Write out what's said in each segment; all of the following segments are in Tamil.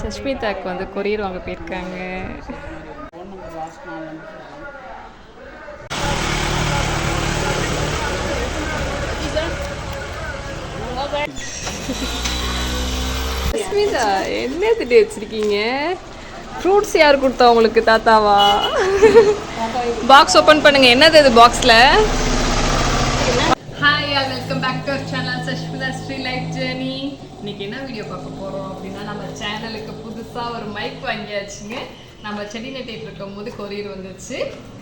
சஷ்மிதாக்கு வந்து கொரியர் வாங்க போயிருக்காங்க. சஷ்மிதா என்ன திட்டி வச்சிருக்கீங்க? ஃப்ரூட்ஸ் யார் கொடுத்தா உங்களுக்கு தாத்தாவா? பாக்ஸ் ஓப்பன் பண்ணுங்க. என்னது இது பாக்ஸில் ஹாய் வெல்கம் பேக் டு இன்னைக்கு என்ன வீடியோ பார்க்க போகிறோம் அப்படின்னா நம்ம சேனலுக்கு புதுசாக ஒரு மைக் வாங்கியாச்சுங்க. நம்ம செடி நட்டிட்டு இருக்கும் போது கொரியர் வந்துச்சு.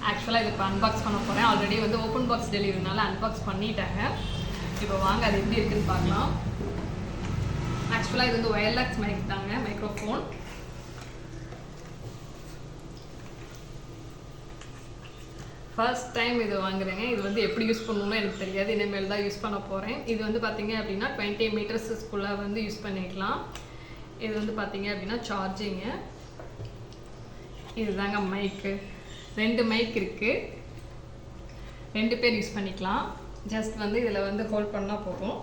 ஆக்சுவலாக இது இப்போ அன்பாக்ஸ் பண்ண போகிறேன் ஆல்ரெடி வந்து ஓப்பன் பாக்ஸ் டெலிவரினால அன்பாக்ஸ் பண்ணிட்டாங்க. இப்போ வாங்க அது எப்படி இருக்குன்னு பார்க்கலாம். ஆக்சுவலாக இது வந்து ஒயர்லாக்ஸ் மைக் தாங்க மைக்ரோஃபோன் ஃபர்ஸ்ட் டைம் இது வாங்குறேங்க. இது வந்து எப்படி யூஸ் பண்ணணும்னு எனக்கு தெரியாது. இனிமேல் தான் யூஸ் பண்ண போகிறேன் இது வந்து பார்த்தீங்க அப்படின்னா டுவெண்ட்டி மீட்டர்ஸஸ்க்குள்ளே வந்து யூஸ் பண்ணிக்கலாம். இது வந்து பார்த்தீங்க அப்படின்னா சார்ஜிங்கு இதுதாங்க மைக்கு ரெண்டு மைக் இருக்குது ரெண்டு பேர் யூஸ் பண்ணிக்கலாம். ஜஸ்ட் வந்து இதில் வந்து ஹோல்ட் பண்ணால் போதும்.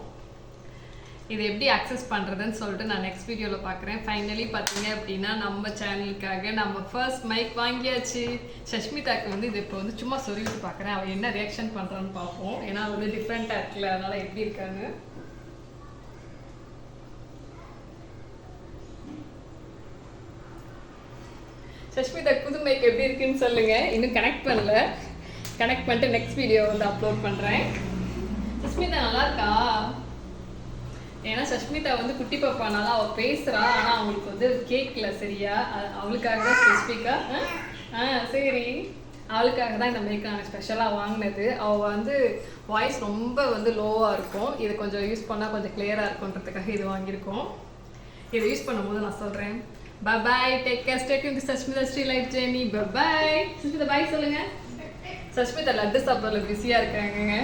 இது எப்படி அக்சஸ் பண்ணுறதுன்னு சொல்லிட்டு நான் நெக்ஸ்ட் வீடியோவில் பார்க்குறேன். ஃபைனலி பார்த்தீங்க அப்படின்னா நம்ம சேனலுக்காக நம்ம ஃபர்ஸ்ட் மைக் வாங்கியாச்சு. சஷ்மிதாக்கு வந்து இது இப்போ வந்து சும்மா சொல்லிட்டு பார்க்குறேன். அவள் என்ன ரியாக்ஷன் பண்ணுறான்னு பார்ப்போம். ஏன்னா அது வந்து டிஃப்ரெண்ட்டாக இருக்குல்ல அதனால் எப்படி இருக்காங்க சஷ்மிதா புது மைக் எப்படி இருக்குன்னு சொல்லுங்க. இன்னும் கனெக்ட் பண்ணல. கனெக்ட் பண்ணிட்டு நெக்ஸ்ட் வீடியோ வந்து அப்லோட் பண்ணுறேன் சஷ்மிதா நல்லா ஏன்னா சஷ்மிதா வந்து குட்டி பாப்பானால அவ பேசுறா ஆனா அவங்களுக்கு வந்து கேட்கல சரியா? அவளுக்காக தான் ஸ்பெசிஃபிக்கா ஆ? சரி. அவளுக்காக தான் இந்த மைக் நாங்கள் ஸ்பெஷலாக வாங்கினது. அவள் வந்து வாய்ஸ் ரொம்ப வந்து லோவாக இருக்கும். இது கொஞ்சம் யூஸ் பண்ணால் கொஞ்சம் கிளியராக இருக்குன்றதுக்காக இது வாங்கியிருக்கோம். இதை யூஸ் பண்ணும்போது நான் சொல்கிறேன் பபாய் டேக் கேர் ஸ்டேட் இந்த சஷ்மிதா ஸ்ரீ லைஃப் ஜேர்னி பபாய் சஷ்மிதா பாய் சொல்லுங்கள் சஷ்மிதா லட்டு சாப்பிட்றதுல பிஸியாக இருக்காங்கங்க.